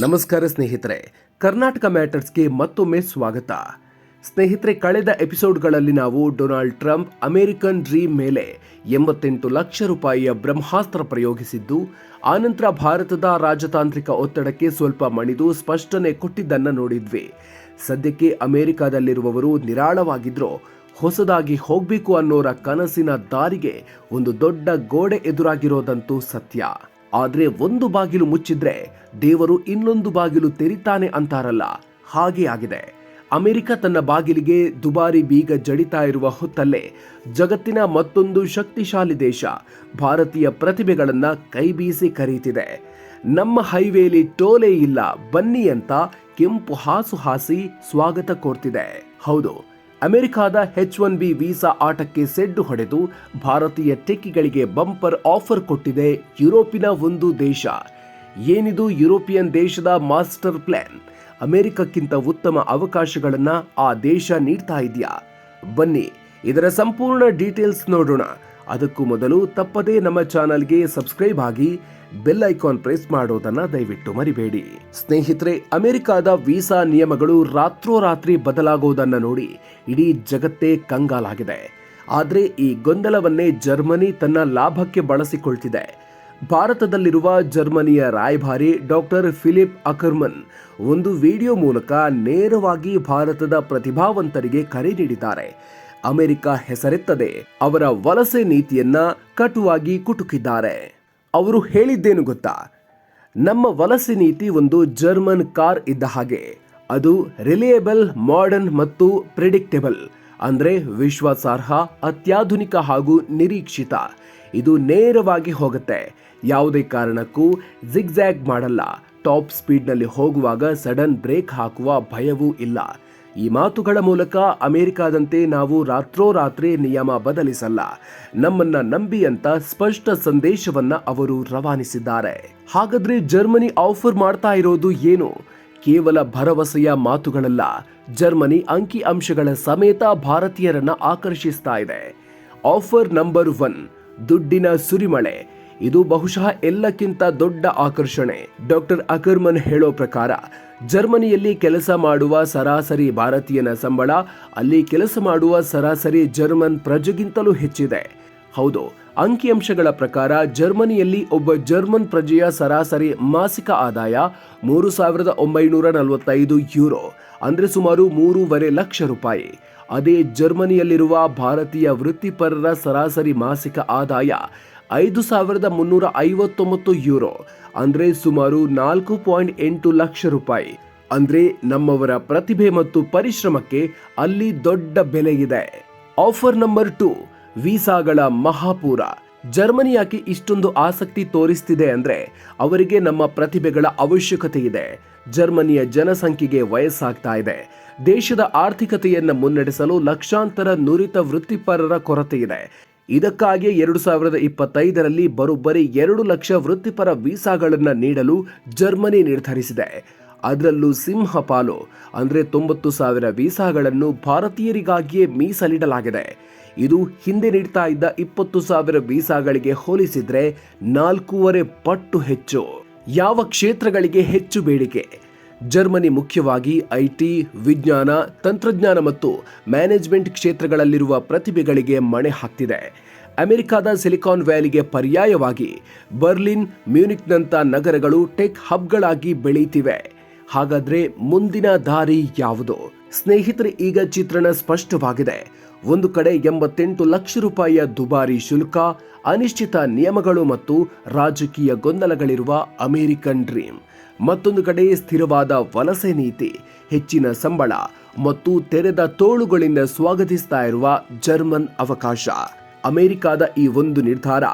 ನಮಸ್ಕಾರ ಸ್ನೇಹಿತರೆ, ಕರ್ನಾಟಕ ಮ್ಯಾಟರ್ಸ್ಗೆ ಮತ್ತೊಮ್ಮೆ ಸ್ವಾಗತ. ಸ್ನೇಹಿತರೆ, ಕಳೆದ ಎಪಿಸೋಡ್ಗಳಲ್ಲಿ ನಾವು ಡೊನಾಲ್ಡ್ ಟ್ರಂಪ್ ಅಮೆರಿಕನ್ ಡ್ರೀಮ್ ಮೇಲೆ ಎಂಬತ್ತೆಂಟು ಲಕ್ಷ ರೂಪಾಯಿಯ ಬ್ರಹ್ಮಾಸ್ತ್ರ ಪ್ರಯೋಗಿಸಿದ್ದು, ಆನಂತರ ಭಾರತದ ರಾಜತಾಂತ್ರಿಕ ಒತ್ತಡಕ್ಕೆ ಸ್ವಲ್ಪ ಮಣಿದು ಸ್ಪಷ್ಟನೆ ಕೊಟ್ಟಿದ್ದನ್ನು ನೋಡಿದ್ವಿ. ಸದ್ಯಕ್ಕೆ ಅಮೆರಿಕಾದಲ್ಲಿರುವವರು ನಿರಾಳವಾಗಿದ್ರೋ ಹೊಸದಾಗಿ ಹೋಗಬೇಕು ಅನ್ನೋರ ಕನಸಿನ ದಾರಿಗೆ ಒಂದು ದೊಡ್ಡ ಗೋಡೆ ಎದುರಾಗಿರೋದಂತೂ ಸತ್ಯ. ಆದ್ರೆ ಒಂದು ಬಾಗಿಲು ಮುಚ್ಚಿದ್ರೆ ದೇವರು ಇನ್ನೊಂದು ಬಾಗಿಲು ತೆರಿತಾನೆ ಅಂತಾರಲ್ಲ, ಹಾಗೆ ಆಗಿದೆ. ಅಮೆರಿಕ ತನ್ನ ಬಾಗಿಲಿಗೆ ದುಬಾರಿ ಬೀಗ ಜಡಿತಾ ಇರುವ ಹೊತ್ತಲ್ಲೇ ಜಗತ್ತಿನ ಮತ್ತೊಂದು ಶಕ್ತಿಶಾಲಿ ದೇಶ ಭಾರತೀಯ ಪ್ರತಿಭೆಗಳನ್ನು ಕೈಬೀಸಿ ಕರೀತಿದೆ. ನಮ್ಮ ಹೈವೇಲಿ ಟೋಲೆ ಇಲ್ಲ ಬನ್ನಿ ಅಂತ ಕೆಂಪು ಹಾಸು ಹಾಸಿ ಸ್ವಾಗತ ಕೋರ್ತಿದೆ. ಹೌದು ಅಮೆರಿಕಾದ ಹೆಚ್ ಒನ್ ಬಿ ವೀಸಾ ಆಟಕ್ಕೆ ಸೆಡ್ಡು ಹೊಡೆದು ಭಾರತೀಯ ಟೆಕ್ಕಿಗಳಿಗೆ ಬಂಪರ್ ಆಫರ್ ಕೊಟ್ಟಿದೆ ಯುರೋಪಿನ ಒಂದು ದೇಶ. ಏನಿದು ಯುರೋಪಿಯನ್ ದೇಶದ ಮಾಸ್ಟರ್ ಪ್ಲಾನ್? ಅಮೆರಿಕಕ್ಕಿಂತ ಉತ್ತಮ ಅವಕಾಶಗಳನ್ನು ಆ ದೇಶ ನೀಡ್ತಾ ಇದೆಯಾ? ಬನ್ನಿ, ಇದರ ಸಂಪೂರ್ಣ ಡೀಟೇಲ್ಸ್ ನೋಡೋಣ. ಅದಕ್ಕೂ ಮೊದಲು ತಪ್ಪದೇ ನಮ್ಮ ಚಾನಲ್ಗೆ ಸಬ್ಸ್ಕ್ರೈಬ್ ಆಗಿ ಬೆಲ್ ಐಕಾನ್ ಪ್ರೆಸ್ ಮಾಡೋದನ್ನ ದಯವಿಟ್ಟು ಮರಿಬೇಡಿ. ಸ್ನೇಹಿತರೆ, ಅಮೆರಿಕಾದ ವೀಸಾ ನಿಯಮಗಳು ರಾತ್ರೋರಾತ್ರಿ ಬದಲಾಗೋದನ್ನ ನೋಡಿ ಇಡೀ ಜಗತ್ತೇ ಕಂಗಾಲಾಗಿದೆ. ಆದರೆ ಈ ಗೊಂದಲವನ್ನೇ ಜರ್ಮನಿ ತನ್ನ ಲಾಭಕ್ಕೆ ಬಳಸಿಕೊಳ್ತಿದೆ. ಭಾರತದಲ್ಲಿರುವ ಜರ್ಮನಿಯ ರಾಯಭಾರಿ ಡಾಕ್ಟರ್ ಫಿಲಿಪ್ ಅಕರ್ಮನ್ ಒಂದು ವಿಡಿಯೋ ಮೂಲಕ ನೇರವಾಗಿ ಭಾರತದ ಪ್ರತಿಭಾವಂತರಿಗೆ ಕರೆ ನೀಡಿದ್ದಾರೆ. ಅಮೆರಿಕ ಹೆಸರೆತ್ತದೆ. ಅವರ ವಲಸೆ ನೀತಿಯನ್ನ ಕಟುವಾಗಿ ಕುಟುಕಿದ್ದಾರೆ. ಅವರು ಹೇಳಿದ್ದೇನು ಗೊತ್ತಾ? ನಮ್ಮ ವಲಸೆ ನೀತಿ ಒಂದು ಜರ್ಮನ್ ಕಾರ್ ಇದ್ದ ಹಾಗೆ. ಅದು ರಿಲಿಯಬಲ್, ಮಾಡರ್ನ್ ಮತ್ತು ಪ್ರಿಡಿಕ್ಟೇಬಲ್, ಅಂದ್ರೆ ವಿಶ್ವಾಸಾರ್ಹ, ಅತ್ಯಾಧುನಿಕ ಹಾಗೂ ನಿರೀಕ್ಷಿತ. ಇದು ನೇರವಾಗಿ ಹೋಗುತ್ತೆ. ಯಾವುದೇ ಕಾರಣಕ್ಕೂ ಜಿಗ್ಜ್ಯಾಗ್ ಮಾಡಲ್ಲ. ಟಾಪ್ ಸ್ಪೀಡ್ನಲ್ಲಿ ಹೋಗುವಾಗ ಸಡನ್ ಬ್ರೇಕ್ ಹಾಕುವ ಭಯವೂ ಇಲ್ಲ. ಈ ಮಾತುಗಳ ಮೂಲಕ ಅಮೆರಿಕಾದಂತೆ ನಾವು ರಾತ್ರೋರಾತ್ರಿ ನಿಯಮ ಬದಲಿಸಲ್ಲ. ನಮ್ಮನ್ನ ನಂಬಿ ಅಂತ ಸ್ಪಷ್ಟ ಸಂದೇಶವನ್ನ ಅವರು ರವಾನಿಸಿದ್ದಾರೆ. ಹಾಗಾದ್ರೆ ಜರ್ಮನಿ ಆಫರ್ ಮಾಡ್ತಾ ಇರೋದು ಏನು? ಕೇವಲ ಭರವಸೆಯ ಮಾತುಗಳಲ್ಲ, ಜರ್ಮನಿ ಅಂಕಿ ಅಂಶಗಳ ಸಮೇತ ಭಾರತೀಯರನ್ನ ಆಕರ್ಷಿಸ್ತಾ ಇದೆ. ಆಫರ್ ನಂಬರ್ ಒನ್, ದುಡ್ಡಿನ ಸುರಿಮಳೆ ಇದು ಬಹುಶಃ ಎಲ್ಲಕ್ಕಿಂತ ದೊಡ್ಡ ಆಕರ್ಷಣೆ. ಡಾಕ್ಟರ್ ಅಕರ್ಮನ್ ಹೇಳೋ ಪ್ರಕಾರ, ಜರ್ಮನಿಯಲ್ಲಿ ಕೆಲಸ ಮಾಡುವ ಸರಾಸರಿ ಭಾರತೀಯನ ಸಂಬಳ, ಅಲ್ಲಿ ಕೆಲಸ ಮಾಡುವ ಸರಾಸರಿ ಜರ್ಮನ್ ಪ್ರಜೆಗಿಂತಲೂ ಹೆಚ್ಚಿದೆ. ಹೌದು, ಅಂಕಿಅಂಶಗಳ ಪ್ರಕಾರ ಜರ್ಮನಿಯಲ್ಲಿ ಒಬ್ಬ ಜರ್ಮನ್ ಪ್ರಜೆಯ ಸರಾಸರಿ ಮಾಸಿಕ ಆದಾಯ ಮೂರು ಸಾವಿರದ ಒಂಬೈನೂರ ನಲವತ್ತೈದು ಯೂರೋ, ಅಂದರೆ ಸುಮಾರು ಮೂರುವರೆ ಲಕ್ಷ ರೂಪಾಯಿ. ಅದೇ ಜರ್ಮನಿಯಲ್ಲಿರುವ ಭಾರತೀಯ ವೃತ್ತಿಪರರ ಸರಾಸರಿ ಮಾಸಿಕ ಆದಾಯ ಐದು ಸಾವಿರದ ಮುನ್ನೂರ ಐವತ್ತೊಂಬತ್ತು ಯೂರೋ. ಅಂದ್ರೆ ಸುಮಾರು ನಾಲ್ಕು ಪಾಯಿಂಟ್ ಎಂಟು ಲಕ್ಷ ರೂಪಾಯಿ. ಅಂದ್ರೆ ನಮ್ಮವರ ಪ್ರತಿಭೆ ಮತ್ತು ಪರಿಶ್ರಮಕ್ಕೆ ಅಲ್ಲಿ ದೊಡ್ಡ ಬೆಲೆ ಇದೆ ಆಫರ್ ನಂಬರ್ ಟು, ವೀಸಾಗಳ ಮಹಾಪೂರ. ಜರ್ಮನಿ ಯಾಕೆ ಇಷ್ಟೊಂದು ಆಸಕ್ತಿ ತೋರಿಸ್ತಿದೆ ಅಂದ್ರೆ ಅವರಿಗೆ ನಮ್ಮ ಪ್ರತಿಭೆಗಳ ಅವಶ್ಯಕತೆ ಇದೆ. ಜರ್ಮನಿಯ ಜನಸಂಖ್ಯೆಗೆ ವಯಸ್ಸಾಗ್ತಾ ಇದೆ. ದೇಶದ ಆರ್ಥಿಕತೆಯನ್ನು ಮುನ್ನಡೆಸಲು ಲಕ್ಷಾಂತರ ನುರಿತ ವೃತ್ತಿಪರರ ಕೊರತೆ ಇದೆ. ಇದಕ್ಕಾಗಿ ಎರಡು ಸಾವಿರದ ಇಪ್ಪತ್ತೈದರಲ್ಲಿ ಬರೋಬ್ಬರಿ ಎರಡು ಲಕ್ಷ ವೃತ್ತಿಪರ ವೀಸಾಗಳನ್ನು ನೀಡಲು ಜರ್ಮನಿ ನಿರ್ಧರಿಸಿದೆ. ಅದರಲ್ಲೂ ಸಿಂಹ ಪಾಲು, ಅಂದರೆ ತೊಂಬತ್ತು ಸಾವಿರ ವೀಸಾಗಳನ್ನು ಭಾರತೀಯರಿಗಾಗಿಯೇ ಮೀಸಲಿಡಲಾಗಿದೆ. ಇದು ಹಿಂದೆ ನೀಡ್ತಾ ಇದ್ದ ಇಪ್ಪತ್ತು ಸಾವಿರ ವೀಸಾಗಳಿಗೆ ಹೋಲಿಸಿದರೆ ನಾಲ್ಕೂವರೆ ಪಟ್ಟು ಹೆಚ್ಚು. ಯಾವ ಕ್ಷೇತ್ರಗಳಿಗೆ ಹೆಚ್ಚು ಬೇಡಿಕೆ? ಜರ್ಮನಿ ಮುಖ್ಯವಾಗಿ ಐಟಿ ವಿಜ್ಞಾನ, ತಂತ್ರಜ್ಞಾನ ಮತ್ತು ಮ್ಯಾನೇಜ್ಮೆಂಟ್ ಕ್ಷೇತ್ರಗಳಲ್ಲಿರುವ ಪ್ರತಿಭೆಗಳಿಗೆ ಮಣೆ ಹಾಕ್ತಿದೆ. ಅಮೆರಿಕಾದ ಸಿಲಿಕಾನ್ ವ್ಯಾಲಿಗೆ ಪರ್ಯಾಯವಾಗಿ ಬರ್ಲಿನ್, ಮ್ಯೂನಿಕ್ನಂಥ ನಗರಗಳು ಟೆಕ್ ಹಬ್ಗಳಾಗಿ ಬೆಳೆಯುತ್ತಿವೆ ಹಾಗಾದರೆ ಮುಂದಿನ ದಾರಿ ಯಾವುದು? ಸ್ನೇಹಿತರೆ, ಈಗ ಚಿತ್ರಣ ಸ್ಪಷ್ಟವಾಗಿದೆ. ಒಂದು ಕಡೆ ಎಂಬತ್ತೆಂಟು ಲಕ್ಷ ರೂಪಾಯಿಯ ದುಬಾರಿ ಶುಲ್ಕ, ಅನಿಶ್ಚಿತ ನಿಯಮಗಳು ಮತ್ತು ರಾಜಕೀಯ ಗೊಂದಲಗಳಿರುವ ಅಮೆರಿಕನ್ ಡ್ರೀಮ್. ಮತ್ತೊಂದು ಕಡೆ ಸ್ಥಿರವಾದ ವಲಸೆ ನೀತಿ, ಹೆಚ್ಚಿನ ಸಂಬಳ ಮತ್ತು ತೆರೆದ ತೋಳುಗಳಿಂದ ಸ್ವಾಗತಿಸ್ತಾ ಇರುವ ಜರ್ಮನ್ ಅವಕಾಶ. ಅಮೆರಿಕದ ಈ ಒಂದು ನಿರ್ಧಾರ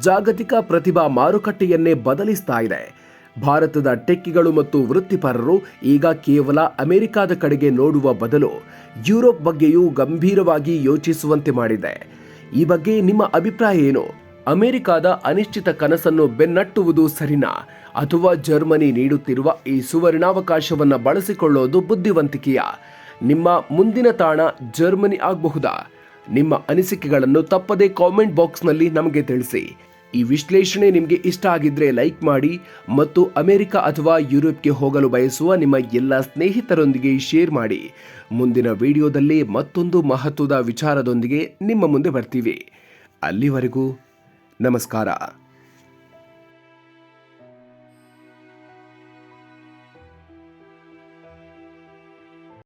ಜಾಗತಿಕ ಪ್ರತಿಭಾ ಮಾರುಕಟ್ಟೆಯನ್ನೇ ಬದಲಿಸ್ತಾ ಇದೆ. ಭಾರತದ ಟೆಕ್ಕಿಗಳು ಮತ್ತು ವೃತ್ತಿಪರರು ಈಗ ಕೇವಲ ಅಮೆರಿಕದ ಕಡೆಗೆ ನೋಡುವ ಬದಲು ಯುರೋಪ್ ಬಗ್ಗೆಯೂ ಗಂಭೀರವಾಗಿ ಯೋಚಿಸುವಂತೆ ಮಾಡಿದೆ. ಈ ಬಗ್ಗೆ ನಿಮ್ಮ ಅಭಿಪ್ರಾಯ ಏನು? ಅಮೆರಿಕದ ಅನಿಶ್ಚಿತ ಕನಸನ್ನು ಬೆನ್ನಟ್ಟುವುದು ಸರಿನಾ? ಅಥವಾ ಜರ್ಮನಿ ನೀಡುತ್ತಿರುವ ಈ ಸುವರ್ಣಾವಕಾಶವನ್ನು ಬಳಸಿಕೊಳ್ಳೋದು ಬುದ್ಧಿವಂತಿಕೆಯ? ನಿಮ್ಮ ಮುಂದಿನ ತಾಣ ಜರ್ಮನಿ ಆಗಬಹುದಾ? ನಿಮ್ಮ ಅನಿಸಿಕೆಗಳನ್ನು ತಪ್ಪದೇ ಕಾಮೆಂಟ್ ಬಾಕ್ಸ್ನಲ್ಲಿ ನಮಗೆ ತಿಳಿಸಿ. ಈ ವಿಶ್ಲೇಷಣೆ ನಿಮಗೆ ಇಷ್ಟ ಆಗಿದ್ರೆ ಲೈಕ್ ಮಾಡಿ ಮತ್ತು ಅಮೆರಿಕ ಅಥವಾ ಯುರೋಪ್ಗೆ ಹೋಗಲು ಬಯಸುವ ನಿಮ್ಮ ಎಲ್ಲ ಸ್ನೇಹಿತರೊಂದಿಗೆ ಶೇರ್ ಮಾಡಿ. ಮುಂದಿನ ವಿಡಿಯೋದಲ್ಲಿ ಮತ್ತೊಂದು ಮಹತ್ವದ ವಿಚಾರದೊಂದಿಗೆ ನಿಮ್ಮ ಮುಂದೆ ಬರ್ತೀವಿ. ಅಲ್ಲಿವರೆಗೂ ನಮಸ್ಕಾರ